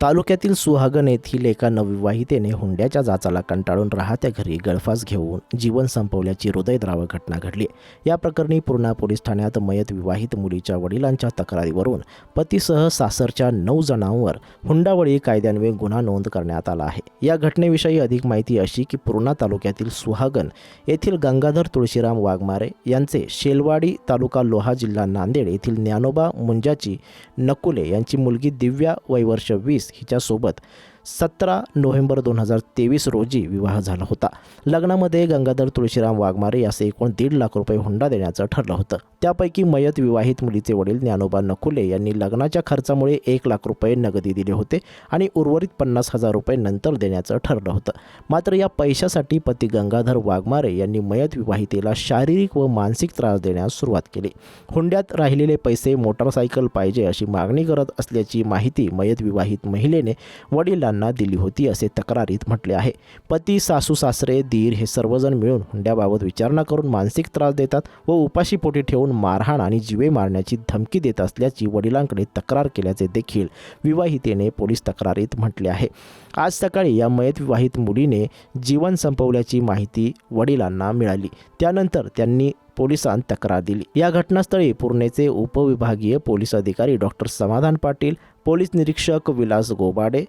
तालुक्यातील सुहागण येथील एका नवविवाहितेने हुंड्याच्या जाचाला कंटाळून राहत्या घरी गळफास घेऊन जीवन संपवल्याची हृदयद्रावक घटना घडली. या प्रकरणी पूर्णा पोलीस ठाण्यात मयत विवाहित मुलीच्या वडिलांच्या तक्रारीवरून पतीसह सासरच्या नऊ जणांवर हुंडावळी कायद्यान्वये गुन्हा नोंद करण्यात आला आहे. या घटनेविषयी अधिक माहिती अशी की पूर्णा तालुक्यातील सुहागण येथील गंगाधर तुळशीराम वाघमारे यांचे शेलवाडी तालुका लोहा जिल्हा नांदेड येथील ज्ञानोबा मुंजाची नकुले यांची मुलगी दिव्या वैवर्ष वीस हिच्यासोबत. सतरा नोव्हेंबर दोन हजार तेवीस रोजी विवाह झाला होता. लग्नामध्ये गंगाधर तुळशीराम वाघमारे यास एकूण दीड लाख रुपये हुंडा देण्याचं ठरलं होतं. त्यापैकी मयत विवाहित मुलीचे वडील ज्ञानोबा नकुले यांनी लग्नाच्या खर्चामुळे एक लाख रुपये नगदी दिले होते आणि उर्वरित पन्नास हजार रुपये नंतर देण्याचं ठरलं होतं. मात्र या पैशासाठी पती गंगाधर वाघमारे यांनी मयत विवाहितेला शारीरिक व मानसिक त्रास देण्यास सुरुवात केली. हुंड्यात राहिलेले पैसे मोटारसायकल पाहिजे अशी मागणी करत असल्याची माहिती मयत विवाहित महिलेने वडिलांना दिली होती असे तक्रारीत म्हटले आहे. पती सासू सासरे दीर हे सर्वजण मिळून हुंड्याबाबत विचारणा करून मानसिक त्रास देतात व उपाशीपोटी ठेवून मारहाण आणि जीवे मारण्याची धमकी देत असल्याची वडिलांकडे तक्रार केल्याचे देखील विवाहितेने पोलीस तक्रारीत म्हटले आहे. आज सकाळी या मयत विवाहित मुलीने जीवन संपवल्याची माहिती वडिलांना मिळाली. त्यानंतर त्यांनी पोलिसांत तक्रार दिली. या घटनास्थळी पूर्णेचे उपविभागीय पोलीस अधिकारी डॉक्टर समाधान पाटील पोलीस निरीक्षक विलास गोबाडे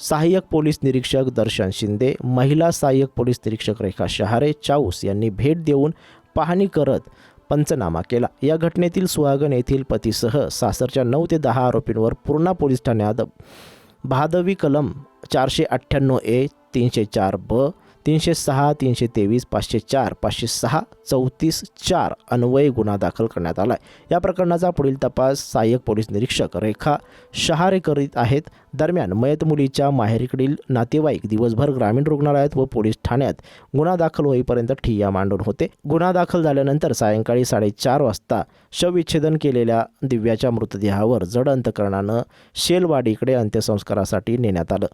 सहाय्यक पोलीस निरीक्षक दर्शन शिंदे महिला सहाय्यक पोलीस निरीक्षक रेखा शहारे चाऊस यांनी भेट देऊन पाहणी करत पंचनामा केला. या घटनेतील सुहागन येथील पतीसह सासरच्या नऊ ते दहा आरोपींवर पूर्णा पोलीस ठाण्यात भादवी कलम चारशे अठ्ठ्याण्णव ए तीनशे चार ब तीनशे सहा तीनशे तेवीस पाचशे चार पाचशे सहा चौतीस चार अन्वय गुन्हा दाखल करण्यात आला आहे या प्रकरणाचा पुढील तपास सहाय्यक पोलीस निरीक्षक रेखा शहारे करीत आहेत. दरम्यान मयत मुलीच्या माहेरीकडील नातेवाईक दिवसभर ग्रामीण रुग्णालयात व पोलीस ठाण्यात गुन्हा दाखल होईपर्यंत ठिय्या मांडून होते. गुन्हा दाखल झाल्यानंतर सायंकाळी साडेचार वाजता शवविच्छेदन केलेल्या दिव्याच्या मृतदेहावर जड अंतकरणानं शेलवाडीकडे अंत्यसंस्कारासाठी नेण्यात आलं.